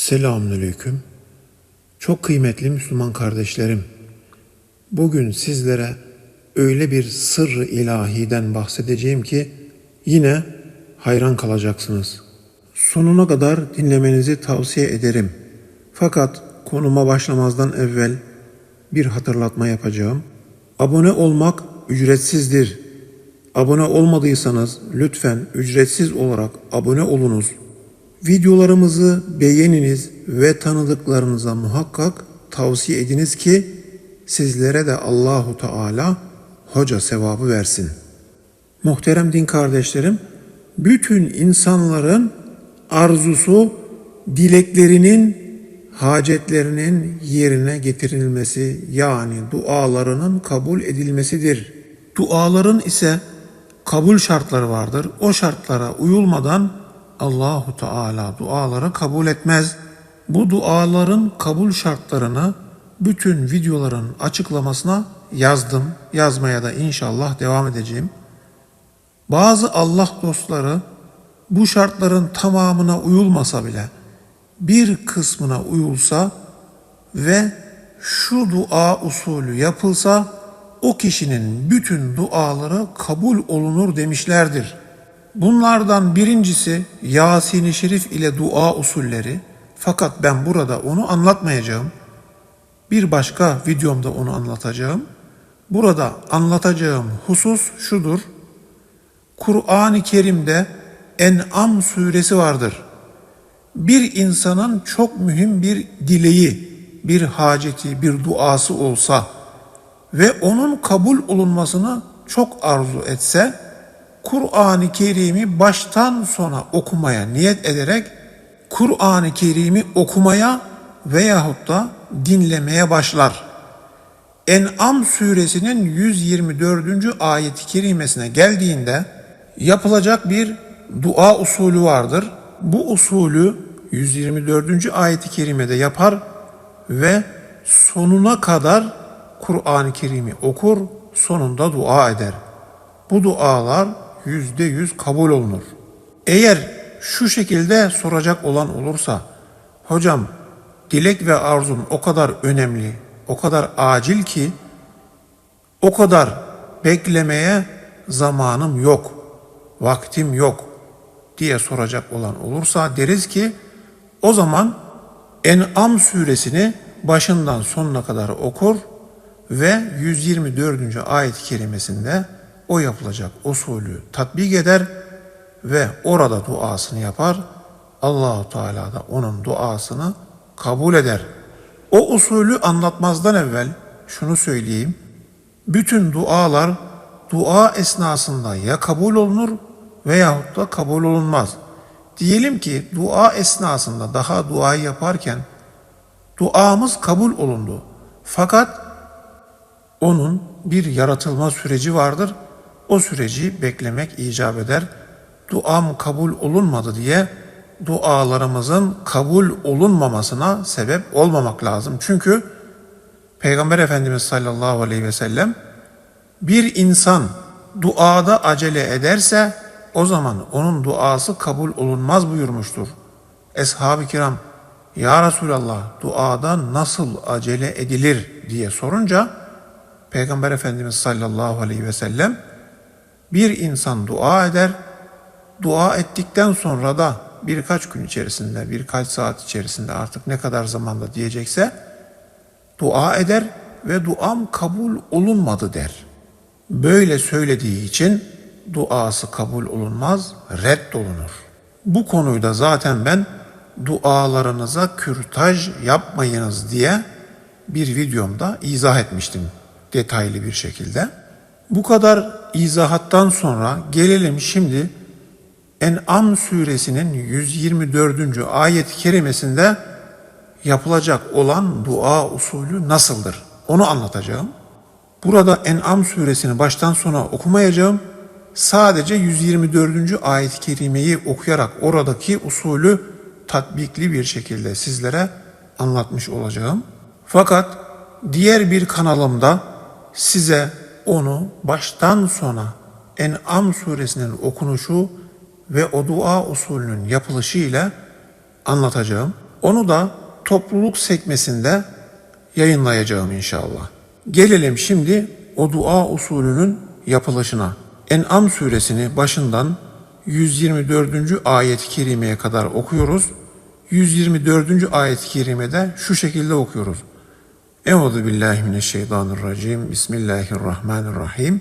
Selamünaleyküm. Çok kıymetli Müslüman kardeşlerim. Bugün sizlere öyle bir sırrı ilahiden bahsedeceğim ki yine hayran kalacaksınız. Sonuna kadar dinlemenizi tavsiye ederim. Fakat konuma başlamazdan evvel bir hatırlatma yapacağım. Abone olmak ücretsizdir. Abone olmadıysanız lütfen ücretsiz olarak abone olunuz. Videolarımızı beğeniniz ve tanıdıklarınıza muhakkak tavsiye ediniz ki sizlere de Allahu Teala hoca sevabı versin. Muhterem din kardeşlerim, bütün insanların arzusu dileklerinin, hacetlerinin yerine getirilmesi yani dualarının kabul edilmesidir. Duaların ise kabul şartları vardır. O şartlara uyulmadan Allahu Teala duaları kabul etmez. Bu duaların kabul şartlarını bütün videoların açıklamasına yazdım. Yazmaya da inşallah devam edeceğim. Bazı Allah dostları bu şartların tamamına uyulmasa bile bir kısmına uyulsa ve şu dua usulü yapılsa o kişinin bütün duaları kabul olunur demişlerdir. Bunlardan birincisi Yasin-i Şerif ile dua usulleri. Fakat ben burada onu anlatmayacağım. Bir başka videomda onu anlatacağım. Burada anlatacağım husus şudur. Kur'an-ı Kerim'de En'am suresi vardır. Bir insanın çok mühim bir dileği, bir haceti, bir duası olsa ve onun kabul olunmasını çok arzu etse, Kur'an-ı Kerim'i baştan sona okumaya niyet ederek Kur'an-ı Kerim'i okumaya veyahut da dinlemeye başlar. En'am suresinin 124. ayet-i kerimesine geldiğinde yapılacak bir dua usulü vardır. Bu usulü 124. ayet-i kerimede yapar ve sonuna kadar Kur'an-ı Kerim'i okur, sonunda dua eder. Bu dualar yüzde yüz kabul olunur. Eğer şu şekilde soracak olan olursa, hocam dilek ve arzum o kadar önemli, o kadar acil ki, o kadar beklemeye zamanım yok, vaktim yok diye soracak olan olursa deriz ki, o zaman En'am suresini başından sonuna kadar okur ve 124. ayet-i kerimesinde o yapılacak usulü tatbik eder ve orada duasını yapar. Allahu Teala da onun duasını kabul eder. O usulü anlatmazdan evvel şunu söyleyeyim. Bütün dualar dua esnasında ya kabul olunur veyahut da kabul olunmaz. Diyelim ki dua esnasında daha duayı yaparken duamız kabul olundu. Fakat onun bir yaratılma süreci vardır o süreci beklemek icap eder. Duam kabul olunmadı diye dualarımızın kabul olunmamasına sebep olmamak lazım. Çünkü Peygamber Efendimiz sallallahu aleyhi ve sellem bir insan duada acele ederse o zaman onun duası kabul olunmaz buyurmuştur. Eshab-ı kiram ya Resulallah duada nasıl acele edilir diye sorunca Peygamber Efendimiz sallallahu aleyhi ve sellem bir insan dua eder, dua ettikten sonra da birkaç gün içerisinde, birkaç saat içerisinde artık ne kadar zamanda diyecekse dua eder ve duam kabul olunmadı der. Böyle söylediği için duası kabul olunmaz, reddolunur. Bu konuyu da zaten ben dualarınıza kürtaj yapmayınız diye bir videomda izah etmiştim detaylı bir şekilde. Bu kadar izahattan sonra gelelim şimdi En'am suresinin 124. ayet-i kerimesinde yapılacak olan dua usulü nasıldır? Onu anlatacağım. Burada En'am suresini baştan sona okumayacağım. Sadece 124. ayet-i kerimeyi okuyarak oradaki usulü tatbikli bir şekilde sizlere anlatmış olacağım. Fakat diğer bir kanalımda size onu baştan sona En'am suresinin okunuşu ve o dua usulünün yapılışı ile anlatacağım. Onu da topluluk sekmesinde yayınlayacağım inşallah. Gelelim şimdi o dua usulünün yapılışına. En'am suresini başından 124. ayet-i kerimeye kadar okuyoruz. 124. ayet-i kerimede şu şekilde okuyoruz. Euzu billahi mineşşeytanirracim. Bismillahirrahmanirrahim.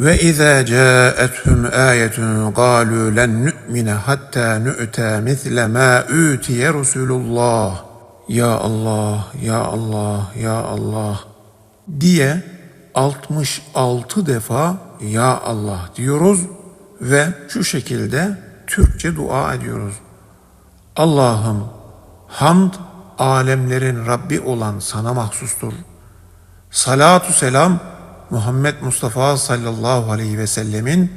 Ve izâ câethum âyetun gâlû len nu'mine hattâ nu'tâ misle mâ utiye Resulullah. Ya Allah, ya Allah, ya Allah diye 66 defa ya Allah diyoruz ve şu şekilde Türkçe dua ediyoruz. Allah'ım hamd alemlerin Rabbi olan sana mahsustur. Salatu selam Muhammed Mustafa sallallahu aleyhi ve sellemin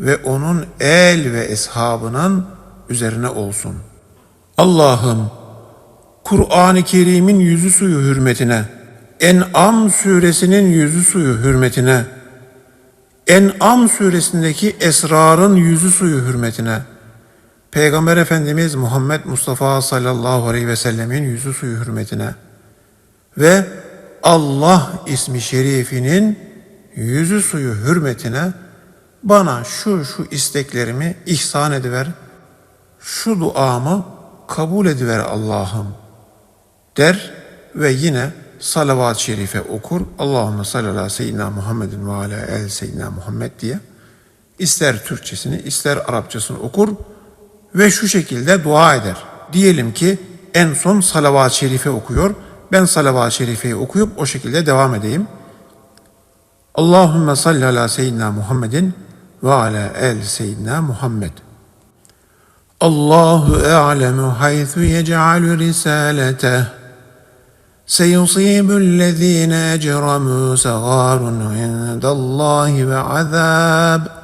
ve onun el ve eshabının üzerine olsun. Allah'ım Kur'an-ı Kerim'in yüzü suyu hürmetine, En'am suresinin yüzü suyu hürmetine, En'am suresindeki esrarın yüzü suyu hürmetine, Peygamber Efendimiz Muhammed Mustafa sallallahu aleyhi ve sellemin yüzü suyu hürmetine ve Allah ismi şerifinin yüzü suyu hürmetine bana şu şu isteklerimi ihsan ediver, şu duamı kabul ediver Allah'ım der ve yine salavat-ı şerife okur. Allahümme salli ala seyyidina Muhammedin ve ala el seyyidina Muhammed diye. İster Türkçesini ister Arapçasını okur ve şu şekilde dua eder. Diyelim ki en son salavat-ı şerife okuyor. Ben salavat-ı şerifeyi okuyup o şekilde devam edeyim. Allahümme salli ala seyyidina Muhammedin ve ala el seyyidina Muhammed. Allahu e'lemu haythu yec'alu risalete. سيصيب الذين أجرموا صغار عند الله وعذاب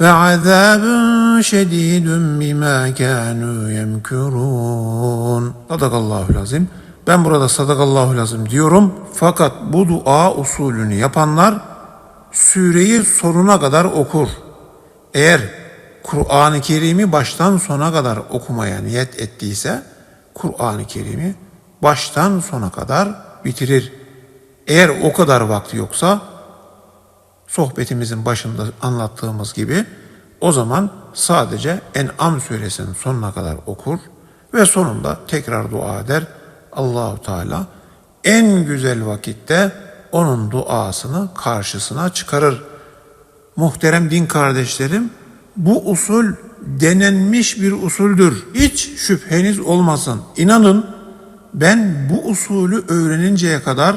وعذاب شديد بما كانوا يمكرون Sadakallahu lazim. Ben burada sadakallahu lazım diyorum. Fakat bu dua usulünü yapanlar süreyi sonuna kadar okur. Eğer Kur'an-ı Kerim'i baştan sona kadar okumaya niyet ettiyse Kur'an-ı Kerim'i baştan sona kadar bitirir. Eğer o kadar vakti yoksa sohbetimizin başında anlattığımız gibi o zaman sadece En'am suresinin sonuna kadar okur ve sonunda tekrar dua eder. Allahu Teala en güzel vakitte onun duasını karşısına çıkarır. Muhterem din kardeşlerim, bu usul denenmiş bir usuldür. Hiç şüpheniz olmasın. İnanın ben bu usulü öğreninceye kadar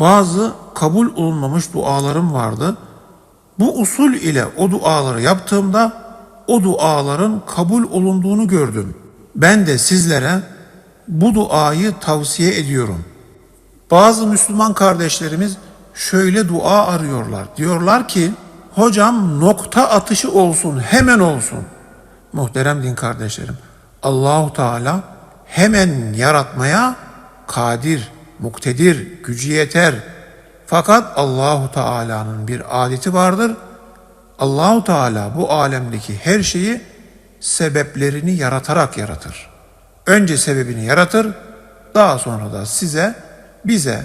bazı kabul olunmamış dualarım vardı. Bu usul ile o duaları yaptığımda o duaların kabul olunduğunu gördüm. Ben de sizlere bu duayı tavsiye ediyorum. Bazı Müslüman kardeşlerimiz şöyle dua arıyorlar. Diyorlar ki hocam nokta atışı olsun, hemen olsun. Muhterem din kardeşlerim, Allahu Teala hemen yaratmaya kadir, muktedir, gücü yeter. Fakat Allahu Teala'nın bir adeti vardır. Allahu Teala bu alemdeki her şeyi sebeplerini yaratarak yaratır. Önce sebebini yaratır, daha sonra da size, bize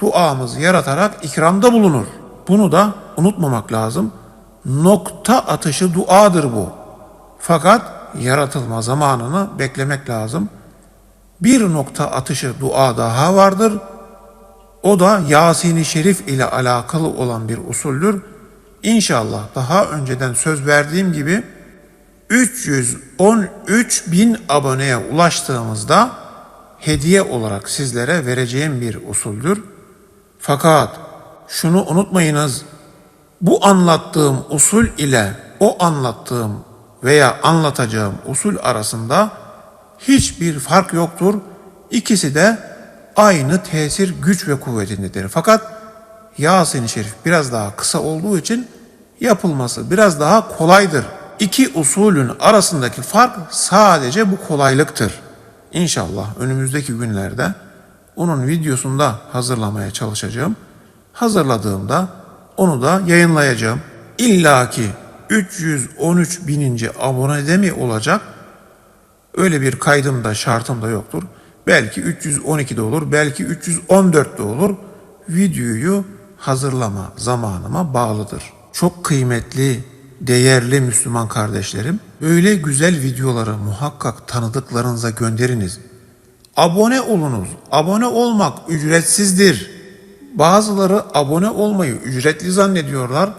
duamızı yaratarak ikramda bulunur. Bunu da unutmamak lazım. Nokta atışı duadır bu. Fakat yaratılma zamanını beklemek lazım. Bir nokta atışı dua daha vardır. O da Yasin-i Şerif ile alakalı olan bir usuldür. İnşallah daha önceden söz verdiğim gibi 313 bin aboneye ulaştığımızda hediye olarak sizlere vereceğim bir usuldür. Fakat şunu unutmayınız. Bu anlattığım usul ile o anlattığım veya anlatacağım usul arasında hiçbir fark yoktur. İkisi de aynı tesir, güç ve kuvvetindedir. Fakat Yasin-i Şerif biraz daha kısa olduğu için yapılması biraz daha kolaydır. İki usulün arasındaki fark sadece bu kolaylıktır. İnşallah önümüzdeki günlerde onun videosunda hazırlamaya çalışacağım. Hazırladığımda onu da yayınlayacağım. İlla ki 313 bininci abonede mi olacak? Öyle bir kaydım da şartım da yoktur. Belki 312 de olur, belki 314 de olur. Videoyu hazırlama zamanıma bağlıdır. Çok kıymetli, değerli Müslüman kardeşlerim, böyle güzel videoları muhakkak tanıdıklarınıza gönderiniz. Abone olunuz. Abone olmak ücretsizdir. Bazıları abone olmayı ücretli zannediyorlar.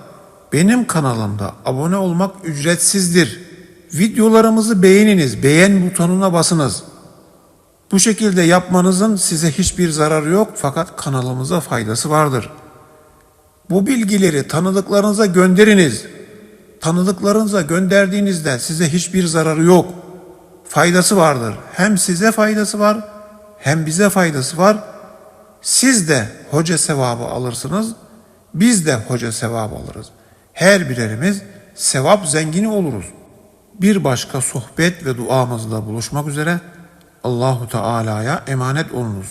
Benim kanalımda abone olmak ücretsizdir. Videolarımızı beğeniniz, beğen butonuna basınız. Bu şekilde yapmanızın size hiçbir zararı yok fakat kanalımıza faydası vardır. Bu bilgileri tanıdıklarınıza gönderiniz. Tanıdıklarınıza gönderdiğinizde size hiçbir zararı yok. Faydası vardır. Hem size faydası var, hem bize faydası var. Siz de hoca sevabı alırsınız, biz de hoca sevabı alırız. Her birerimiz sevap zengini oluruz. Bir başka sohbet ve duamızda buluşmak üzere Allahu Teala'ya emanet olunuz.